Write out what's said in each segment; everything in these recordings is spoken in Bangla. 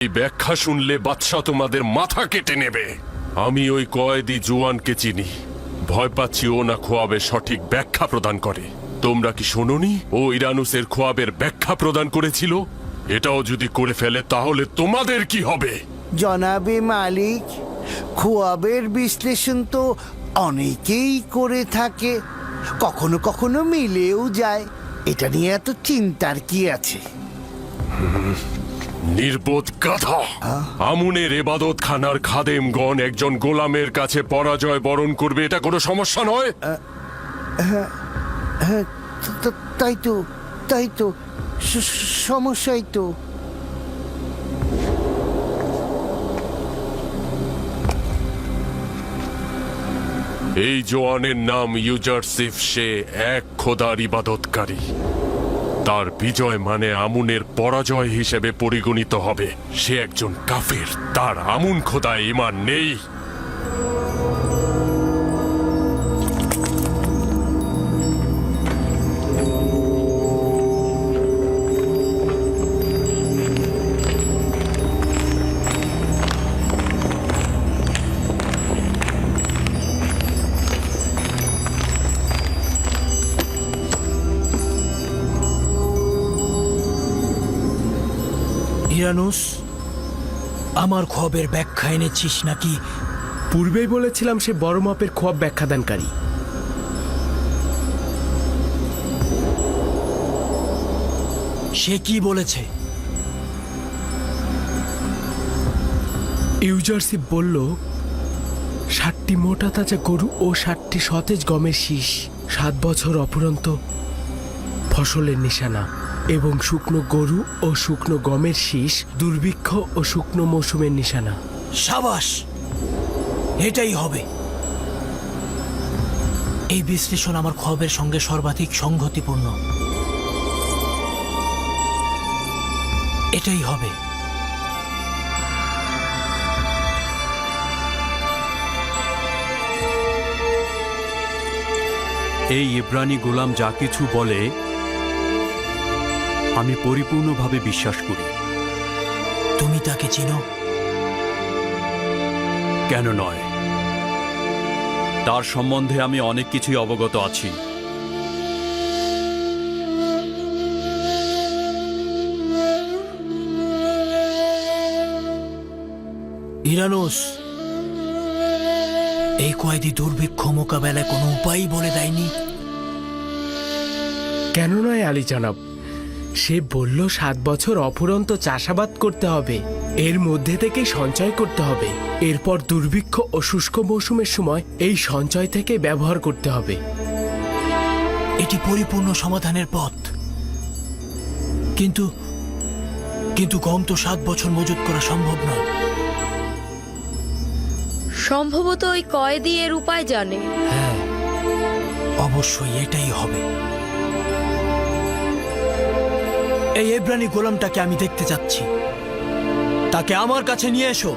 এই ব্যাখ্যা শুনলে বাদশা তোমাদের মাথা কেটে নেবে। আমি ওই কয়েদি জোয়ানকে চিনি। ভয় পাচ্ছি ও না খোয়াবের সঠিক ব্যাখ্যা প্রদান করে। তোমরা কি শোনোনি? ও ইরানুসের খোয়াবের ব্যাখ্যা প্রদান করেছিল? এটাও যদি করে ফেলে তাহলে তোমাদের কি হবে? জনাবে মালিক খোয়াবের বিশ্লেষণ তো অনেকেই করে থাকে। কখনো কখনো মিলেও যায়। এটা নিয়ে এত চিন্তার কি আছে? নির্বোধ গাধা। আমুনের এবাদত খানার খাদেমগণ একজন গোলামের কাছে পরাজয় বরণ করবে এটা কোনো সমস্যা নয়? তা- তাই তো তাই তো সমস্যাই তো। এই জোয়ানের নাম ইউজারসিফ সে এক খোদার ইবাদতকারী। তার বিজয় মানে আমুনের পরাজয় হিসেবে পরিগণিত হবে। সে একজন কাফের, তার আমুন খোদায় ইমান নেই। ইরানুস আমার খবের ব্যাখ্যা এনেছিস নাকি? পূর্বেই বলেছিলাম সে বড় মাপের খোয়াব ব্যাখ্যাদানকারী সে কি বলেছে? ইউজারশিপ বলল ষাটটি মোটা তাজা গরু ও ষাটটি সতেজ গমের শীষ সাত বছর অপুরন্ত ফসলের নিশানা। এবং শুকনো গরু ও শুকনো গমের শীষ দুর্ভিক্ষ ও শুকনো মৌসুমের নিশানা। সাবাস! এটাই হবে। এই বিশ্লেষণ আমার খবের সঙ্গে সর্বাধিক সংগতিপূর্ণ। এটাই হবে। এই ইব্রানি গোলাম যা কিছু বলে আমি পরিপূর্ণভাবে বিশ্বাস করি। তুমি তাকে চিনো? কেন নয়? তার সম্বন্ধে আমি অনেক কিছুই অবগত আছি। ইরানুস এই কয়েদি দুর্ভিক্ষ মোকাবেলায় কোনো উপায়ই বলে দেয়নি। কেন নয় আলী জানাব? সে বলল সাত বছর অফুরন্ত চাষাবাদ করতে হবে। এর মধ্যে থেকে সঞ্চয় করতে হবে। এরপর দুর্ভিক্ষ ও শুষ্ক মৌসুমের সময় এই সঞ্চয় থেকে ব্যবহার করতে হবে। এটি পরিপূর্ণ সমাধানের পথ। কিন্তু কিন্তু গম তো সাত বছর মজুত করা সম্ভব নয়। সম্ভবত ওই কয়েদি এর উপায় জানে। হ্যাঁ অবশ্যই এটাই হবে। এই এব্রানি গোলামটাকে আমি দেখতে চাচ্ছি তাকে আমার কাছে নিয়ে এসো।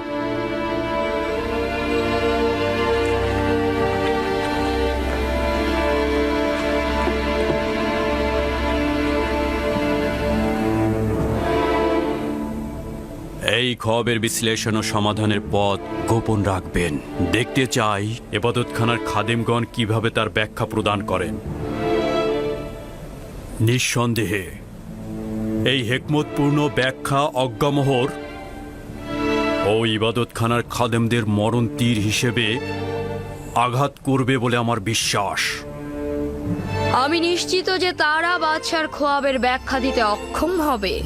এই খবের বিশ্লেষণ ও সমাধানের পথ গোপন রাখবেন। দেখতে চাই এবাদতখানার খাদেমগণ কীভাবে তার ব্যাখ্যা প্রদান করেন। নিঃসন্দেহে এই হেকমতপূর্ণ ব্যাখ্যা অজ্ঞামোহর ও ইবাদতখানার খাদেমদের মরণ তীর হিসেবে আঘাত করবে বলে আমার বিশ্বাস। আমি নিশ্চিত যে তারা বাদশার খোয়াবের ব্যাখ্যা দিতে অক্ষম হবে।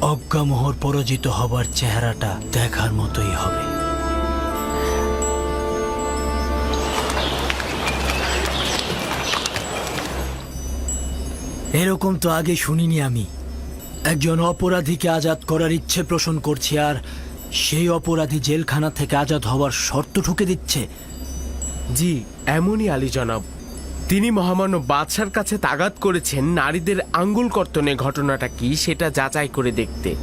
অজ্ঞামোহর পরাজিত হবার চেহারাটা দেখার মতোই হবে। এরকম তো আগে শুনিনি আমি। একজন অপরাধীকে আজাদ করার ইচ্ছে পোষণ করছি আর সেই অপরাধী জেলখানা থেকে আজাদ হওয়ার শর্ত ঠুকে দিচ্ছে। জি, এমনই আলী জনাব। তিনি মহামান্য বাদশার কাছে তাগাত করেছেন নারীদের আঙ্গুল কর্তনে ঘটনাটা কি সেটা যাচাই করে দেখতে।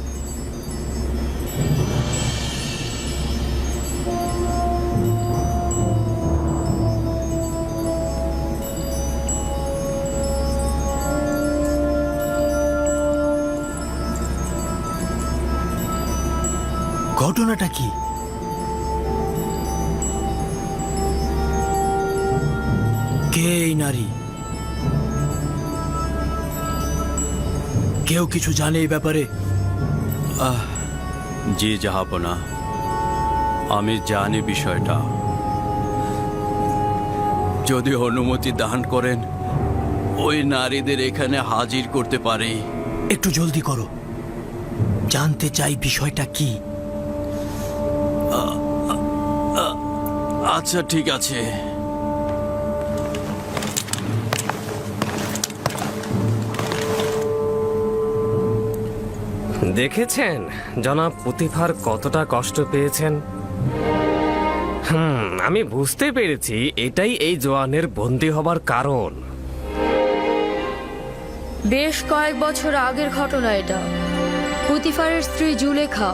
ঘটনাটা কি? কে এই নারী? কেউ কিছু জানে এই ব্যাপারে? জি জাহাপনা আমি জানি বিষয়টা। যদি অনুমতি দান করেন ওই নারীদের এখানে হাজির করতে পারি। একটু জলদি করো। জানতে চাই বিষয়টা কি? আচ্ছা ঠিক আছে। দেখেছেন জনাব পুতিফার কতটা কষ্ট পেয়েছেন? হুম আমি বুঝতে পেরেছি এটাই এই জোয়ানের বন্দী হবার কারণ। বেশ কয়েক বছর আগের ঘটনা এটা। পুতিফারের স্ত্রী জুলেখা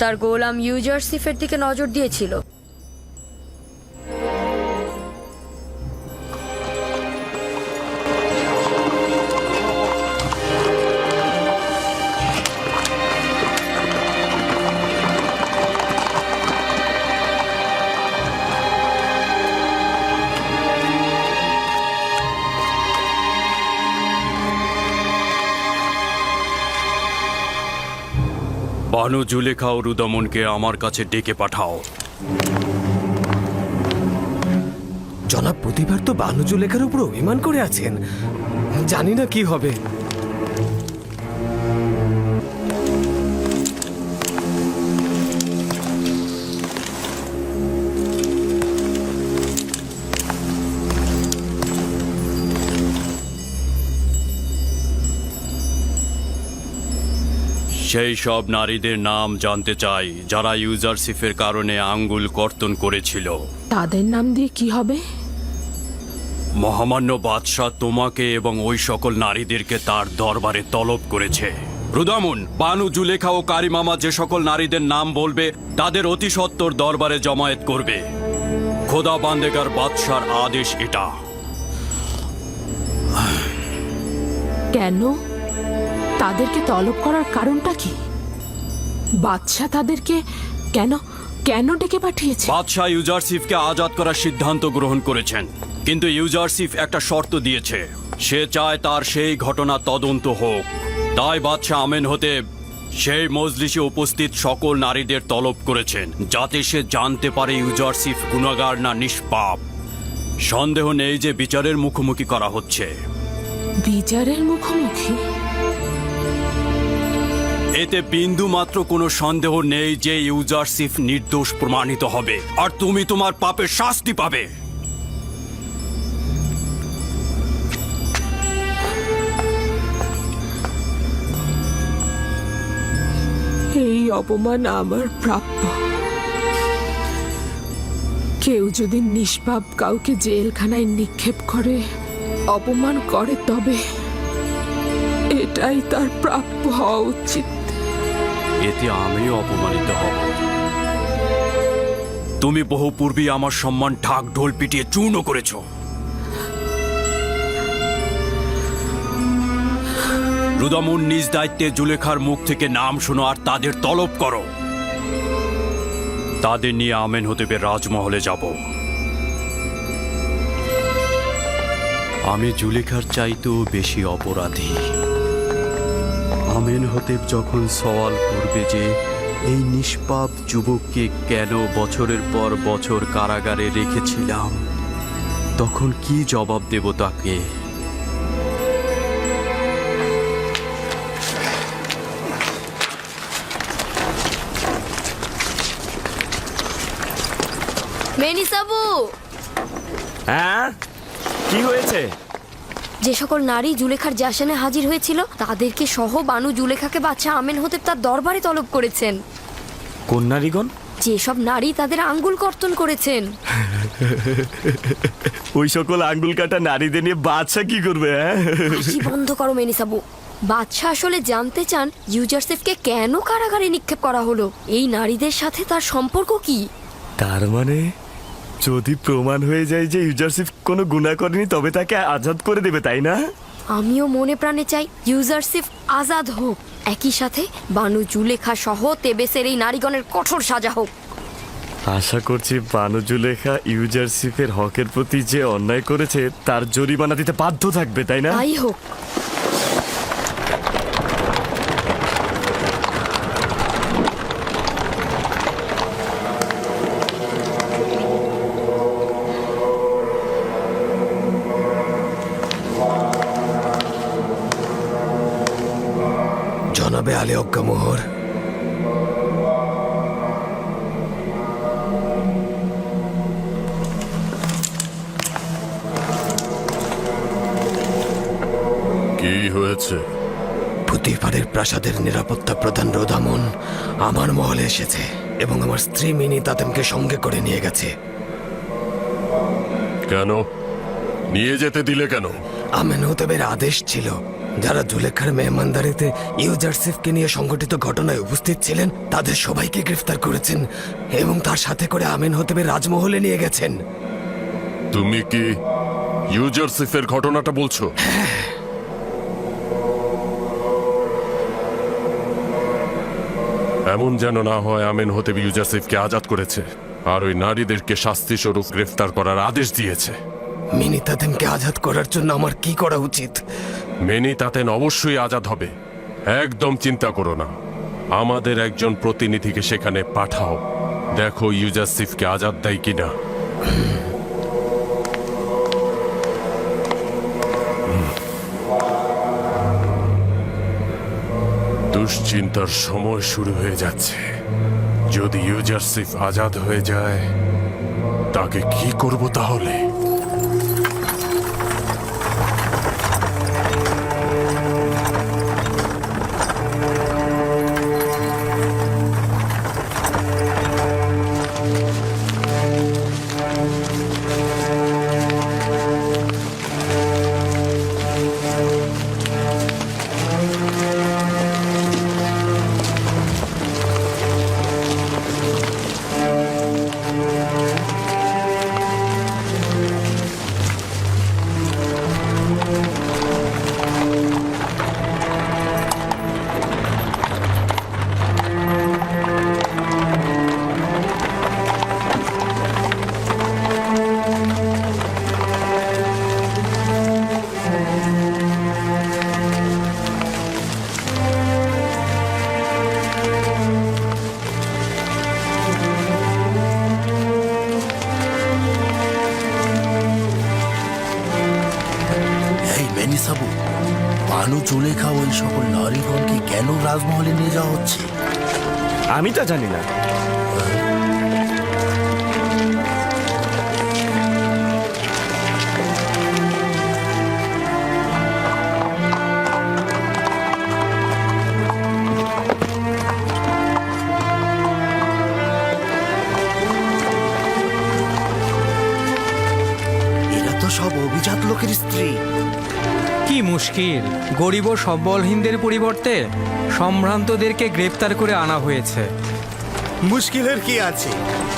তার গোলাম ইউজারসিফের দিকে নজর দিয়েছিল। বানু জুলেখা ও রুদমনকে আমার কাছে ডেকে পাঠাও। জনাব প্রতিবার তো বানু জুলেখার উপর অভিমান করে আছেন। জানি না কি হবে। সেই সব নারীদের নাম জানতে চাই যারা ইউজারশিপের কারণে আঙ্গুল কর্তন করেছিল। তাদের নাম দিয়ে কি হবে? মহামান্য বাদশাহ তোমাকে এবং ওই সকল নারীদেরকে তার দরবারে তলব করেছে। রুদামুন বানু জুলেখা ও কারিমামা যে সকল নারীদের নাম বলবে তাদের অতি সত্বর দরবারে জমায়েত করবে। খোদা বান্দেগার বাদশার আদেশ এটা। কেন? তাদেরকে তলব করার কারণটা কি? বাদশাহ তাদেরকে কেন কেন ডেকে পাঠিয়েছে? বাদশাহ ইউজারসিফকে আজাদ করার সিদ্ধান্ত গ্রহণ করেছেন। কিন্তু ইউজারসিফ একটা শর্ত দিয়েছে। সে চায় তার সেই ঘটনা তদন্ত হোক। তাই বাদশাহ আমেন হতে সেই মজলিসে উপস্থিত সকল নারীদের তলব করেছেন যাতে সে জানতে পারে ইউজারসিফ গুণাগার না নিষ্পাপ। সন্দেহ নেই যে বিচারের মুখোমুখি করা হচ্ছে। বিচারের মুখোমুখি? এতে বিন্দু মাত্র কোনো সন্দেহ নেই যে ইউজারসিফ নির্দোষ প্রমাণিত হবে। আর তুমি তোমার পাপের শাস্তি পাবে। এই অপমান আমার প্রাপ্য। কেউ যদি নিষ্পাপ কাউকে জেলখানায় নিক্ষেপ করে, অপমান করে তবে এটাই তার প্রাপ্য হওয়া উচিত। এতে আমিও অপমানিত হব। তুমি বহু পূর্বেই আমার সম্মান ঢাক ঢোল পিটিয়ে চূর্ণ করেছ। রুদামুন নিজ দায়িত্বে জুলেখার মুখ থেকে নাম শোনো আর তাদের তলব করো। তাদের নিয়ে আমেন হতেবে রাজমহলে যাব। আমি জুলেখার চাইতেও বেশি অপরাধী। আমেন হতেব যখন সওয়াল করবে যে এই নিষ্পাপ যুবককে কেন বছরের পর বছর কারাগারে রেখেছিলাম? তখন কি জবাব দেব তাকে? মেনিসাবু! হ্যাঁ? কি হয়েছে? যে সকল নারী জুলেখার জাসানে হাজির হয়েছিল তাদেরকে সহ বানু জুলেখাকে বাচ্চা আমেন হতে তার দরবারে তলব করেছেন। কোন নারীগণ? যেসব নারী তাদের আঙ্গুল কর্তন করেছেন। ওই সকল আঙ্গুল কাটা নারীদের নিয়ে বাচ্চা কি করবে হ্যাঁ? হাসি বন্ধ করো মেনিসাবু বাদশাহ আসলে জানতে চান ইউজারসেফকে কেন কারাগারে নিক্ষেপ করা হলো। এই নারীদের সাথে তার সম্পর্ক কি? তার মানে যদি প্রমাণ হয়ে যায় যে ইউজারশিপ কোনো গুণা করেনি তবে তাকে আজাদ করে দেবে তাই না? আমিও মনে প্রাণে চাই ইউজারশিপ আজাদ হোক। একই সাথে বানু জুলেখা সহ তেবেসের এই নারীগণের কঠোর সাজা হোক। আশা করছি বানুজুলেখা ইউজারশিপের হকের প্রতি যে অন্যায় করেছে তার জরিমানা দিতে বাধ্য থাকবে তাই না? তাই হোক। অজ্ঞামোহর কি হয়েছে? পুতিফারের প্রাসাদের নিরাপত্তা প্রধান রোদামন আমার মহলে এসেছে এবং আমার স্ত্রী মিনি তাতেমকে সঙ্গে করে নিয়ে গেছে। কেন? নিয়ে যেতে দিলে কেন? আমেন হোতেবের আদেশ ছিল, যারা জুলেখার মেহমানদারিতে ইউজারসিফকে নিয়ে সংঘটিত ঘটনায় উপস্থিত ছিলেন, তাদের সবাইকে গ্রেফতার করেছেন এবং তার সাথে করে আমেন হোতেবের রাজমহলে নিয়ে গেছেন। তুমি কি ইউজারসিফের ঘটনাটা বলছো? এমন যেন না হয় আমেন হতে ইউজারসিফকে আজাদ করেছে, আর ওই নারীদেরকে শাস্তি স্বরূপ গ্রেফতার করার আদেশ দিয়েছে। মিনি তাতেমকে আজাদ করার জন্য আমার কি করা উচিত? মিনি তাতেন অবশ্যই আজাদ হবে। একদম চিন্তা করো না। আমাদের একজন প্রতিনিধিকে সেখানে পাঠাও। দেখো ইউজারসিফকে আজাদ দেয় কিনা। দুশ্চিন্তার সময় শুরু হয়ে যাচ্ছে। যদি ইউজারসিফ আজাদ হয়ে যায়, তাকে কি করব তাহলে? রাজমহলে নিয়ে যাওয়া হচ্ছে। আমি তা জানি না। এরা তো সব অভিজাত লোকের স্ত্রী। কি মুশকিল? গরিব ও সম্বলহীনদের পরিবর্তে সম্ভ্রান্তদেরকে গ্রেপ্তার করে আনা হয়েছে। মুশকিলের কি আছে?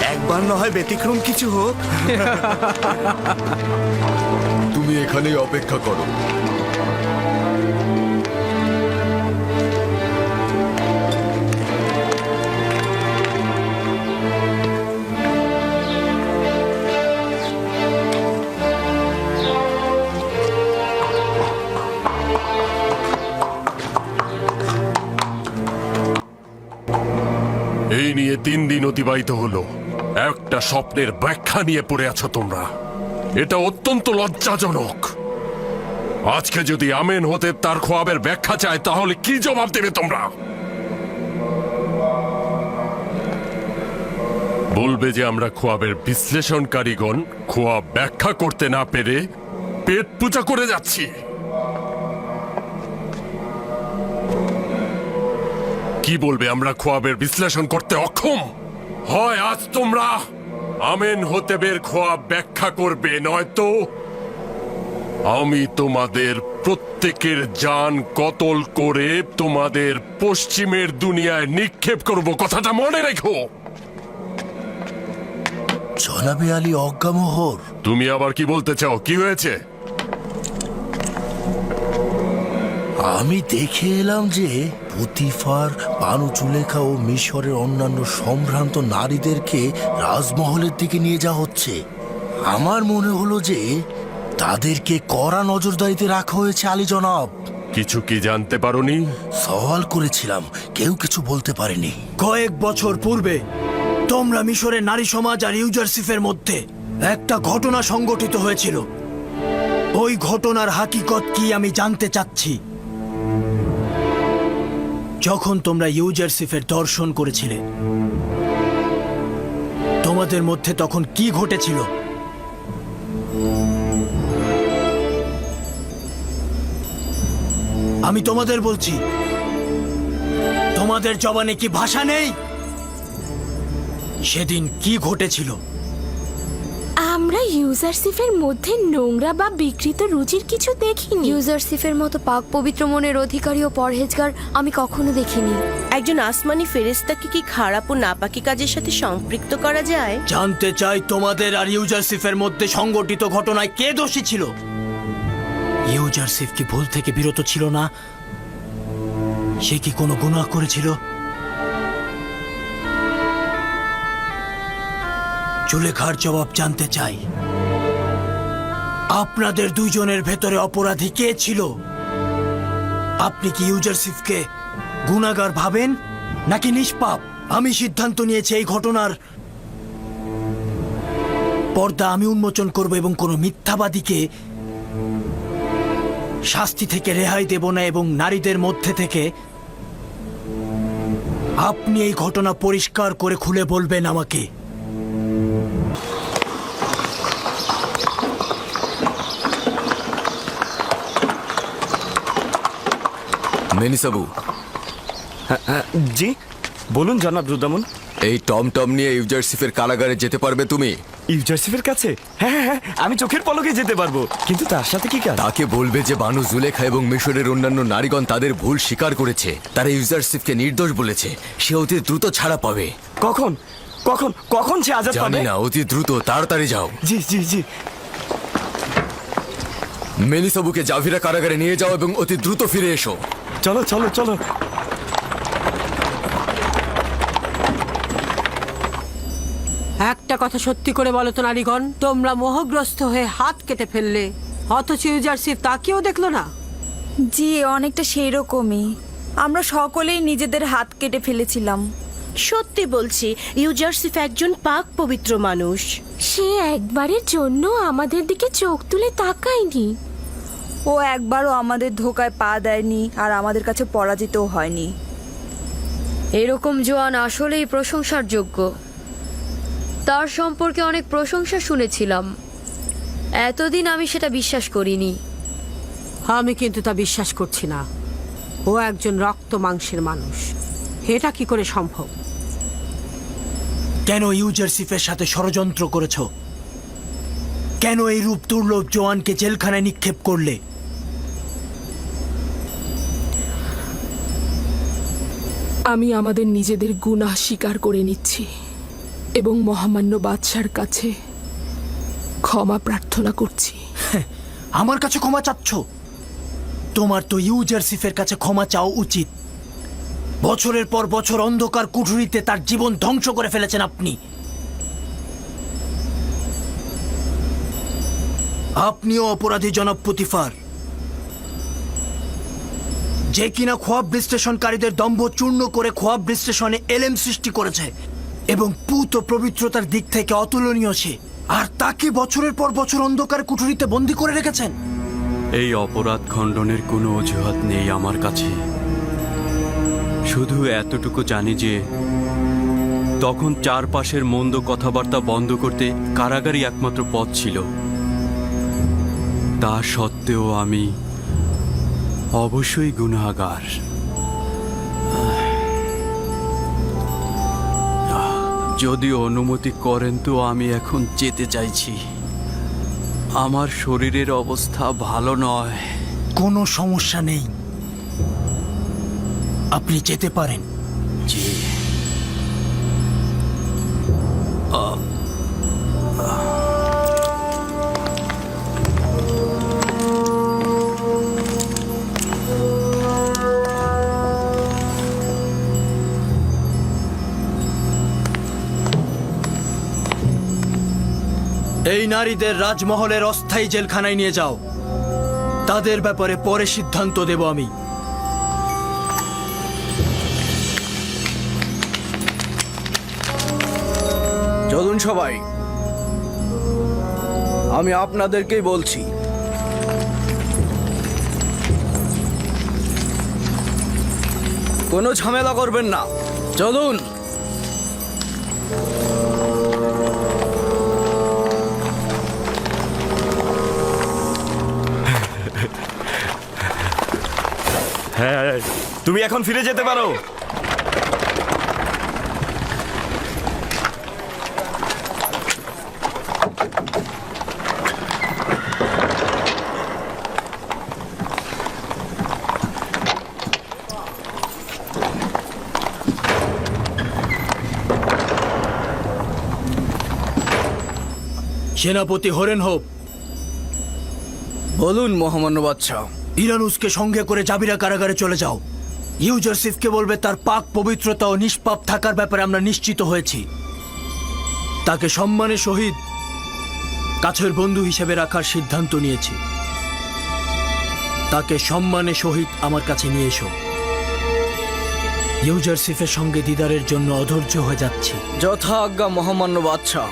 একবার না হয় ব্যতিক্রম কিছু হোক। তুমি এখানেই অপেক্ষা করো। তিন দিন অতিবাহিত হলো। একটা স্বপ্নের ব্যাখ্যা নিয়ে পড়ে আছো তোমরা। এটা অত্যন্ত লজ্জাজনক। আজকে যদি আমেন হতে তার খোয়াবের ব্যাখ্যা চায়, তাহলে কি জবাব দেবে তোমরা? বলবে যে আমরা খোয়াবের বিশ্লেষণকারীগণ খোয়াব ব্যাখ্যা করতে না পেরে পেট পূজা করে যাচ্ছি। কি বলবে? আমরা খোয়াবের বিশ্লেষণ করতে অক্ষম। হয় আজ তোমরা আমেন হতেবের খোয়াব ব্যাখ্যা করবে নয়তো আমি তোমাদের প্রত্যেকের যান কতল করে তোমাদের পশ্চিমের দুনিয়ায় নিক্ষেপ করব। কথাটা মনে রেখো। জনাবে আলী অজ্ঞামোহর। তুমি আবার কি বলতে চাও? কি হয়েছে? আমি দেখে এলাম যে পুতিফার বানু চুলেখা ও মিশরের অন্যান্য সম্ভ্রান্ত নারীদেরকে রাজমহলের দিকে নিয়ে যাওয়া হচ্ছে। আমার মনে হলো যে তাদেরকে কড়া নজরদারিতে রাখা হয়েছে আলী জনাব। কিছু কি জানতে পারোনি? সওয়াল করেছিলাম কেউ কিছু বলতে পারেনি। কয়েক বছর পূর্বে তোমরা মিশরের নারী সমাজ আর ইউজারসিফের মধ্যে একটা ঘটনা সংগঠিত হয়েছিল। ওই ঘটনার হাকিকত কি আমি জানতে চাচ্ছি? যখন তোমরা ইউজারসিফের দর্শন করেছিলে, তোমাদের মধ্যে তখন কি ঘটেছিল? আমি তোমাদের বলছি, তোমাদের জবানে কি ভাষা নেই? সেদিন কি ঘটেছিল? আমরা ইউজারসিফের মধ্যে নোংরা বা বিকৃত রুচির কিছু দেখিনি। ইউজারসিফের মতো পাক পবিত্র মনের অধিকারী ও পরহেজগার আমি কখনো দেখিনি। একজন আসমানি ফেরেস্তাকে কি খারাপ ও নাপাকি কাজের সাথে সম্পৃক্ত করা যায়? জানতে চাই তোমাদের আর ইউজারসিফের মধ্যে সংগঠিত ঘটনায় কে দোষী ছিল? ইউজারসিফ কি ভুল থেকে বিরত ছিল না? সে কি কোনো গুনাহ করেছিল? চুলেখার জবাব জানতে চাই। আপনাদের দুইজনের ভেতরে অপরাধী কে ছিল? আপনি কি ইউজারসিফকে গুনাগার ভাবেন, নাকি নিষ্পাপ? আমি সিদ্ধান্ত নিয়েছি এই ঘটনার পর্দা আমি উন্মোচন করব এবং কোনো মিথ্যাবাদীকে শাস্তি থেকে রেহাই দেব না এবং নারীদের মধ্যে থেকে আপনি এই ঘটনা পরিষ্কার করে খুলে বলবেন আমাকে। মেনিসাবু জি বলুন জনাব রুদামন। এই টমটম নিয়ে ইউজারসিফের কারাগারে যেতে পারবে তুমি? ইউজারসিফের কাছে? হ্যাঁ হ্যাঁ হ্যাঁ আমি চোখের পলকে যেতে পারব কিন্তু তার সাথে কি কাজ? তাকে বলবে যে বানু জুলেখা এবং মিশরের অন্যান্য নারীগণ তাদের ভুল স্বীকার করেছে। তারা ইউজারসিফকে নির্দোষ বলেছে সে অতি দ্রুত ছাড়া পাবে। কখন? কখন? কখন সে আজাদ জানি পাবে? না অতি দ্রুত তাড়াতাড়ি যাও। জি জি জি। মেনিসাবুকে জাভিরা কারাগারে নিয়ে যাও এবং অতি দ্রুত ফিরে এসো। চলো চলো চলো। একটা কথা সত্যি করে বলো তো নারীগণ। তোমরা মোহগ্রস্ত হয়ে হাত কেটে ফেললে অথচ ইউজারসিফ তাকেও দেখল না। জি অনেকটা সেই রকমই আমরা সকলেই নিজেদের হাত কেটে ফেলেছিলাম। সত্যি বলছি ইউজারসিফ একজন পাক পবিত্র মানুষ। সে একবারের জন্য আমাদের দিকে চোখ তুলে তাকায়নি। ও একবারও আমাদের ধোকায় পা দেয়নি আর আমাদের কাছে পরাজিতও হয়নি। এরকম জোয়ান আসলেই প্রশংসার যোগ্য। তার সম্পর্কে অনেক প্রশংসা শুনেছিলাম। এতদিন আমি সেটা বিশ্বাস করিনি। আমি কিন্তু তা বিশ্বাস করছি না। ও একজন রক্ত মাংসের মানুষ। এটা কি করে সম্ভব? কেন ইউজারসিফের সাথে ষড়যন্ত্র করেছ? কেন এই রূপ দুর্লভ জোয়ানকে জেলখানায় নিক্ষেপ করলে? আমি আমাদের নিজেদের গুনাহ স্বীকার করে নিচ্ছি এবং মহামান্য বাদশার কাছে ক্ষমা প্রার্থনা করছি। আমার কাছে ক্ষমা চাচ্ছ? তোমার তো ইউজারসিফের কাছে ক্ষমা চাও উচিত। বছরের পর বছর অন্ধকার কুঠুরিতে তার জীবন ধ্বংস করে ফেলেছেন আপনি। আপনিও অপরাধী জনাব পুতিফার যে কিনা খোয়াব বিশ্লেষণকারীদের দম্ভ চূর্ণ করে খোয়াব বিশ্লেষণে এলেম সৃষ্টি করেছে এবং পুত পবিত্রতার দিক থেকে অতুলনীয় সে। আর তাকে বছরের পর বছর অন্ধকার কুঠুরিতে বন্দি করে রেখেছেন? এই অপরাধ খণ্ডনের কোনো অজুহাত নেই আমার কাছে। শুধু এতটুকু জানি যে, তখন চারপাশের মন্দ কথাবার্তা বন্ধ করতে কারাগারই একমাত্র পথ ছিল। তা সত্ত্বেও আমি অবশ্যই গুনাগার যদি অনুমতি করেন তো আমি এখন যেতে চাইছি। আমার শরীরের অবস্থা ভালো নয়। কোনো সমস্যা নেই। আপনি যেতে পারেন। জি। নারীদের রাজমহলের অস্থায়ী জেলখানায় নিয়ে যাও। তাদের ব্যাপারে পরে সিদ্ধান্ত দেব আমি। চলুন সবাই, আমি আপনাদেরকেই বলছি। কোনো ঝামেলা করবেন না। চলুন হ্যাঁ তুমি এখন ফিরে যেতে পারো। সেনাপতি হরেন হোপ। বলুন মহামান্য বাচ্চা ইরানুসকে সঙ্গে করে জাবিরা কারাগারে চলে যাও। ইউজারসিফকে বলবে তার পাক পবিত্রতা ও নিষ্পাপ থাকার ব্যাপারে আমরা নিশ্চিত হয়েছি। তাকে সম্মানের সহিত কাছের বন্ধু হিসেবে রাখার সিদ্ধান্ত নিয়েছি। তাকে সম্মানের সহিত আমার কাছে নিয়ে এসো। ইউজারসিফের সঙ্গে দিদারের জন্য অধৈর্য হয়ে যাচ্ছি। যথা আজ্ঞা মহামান্য বাচ্চা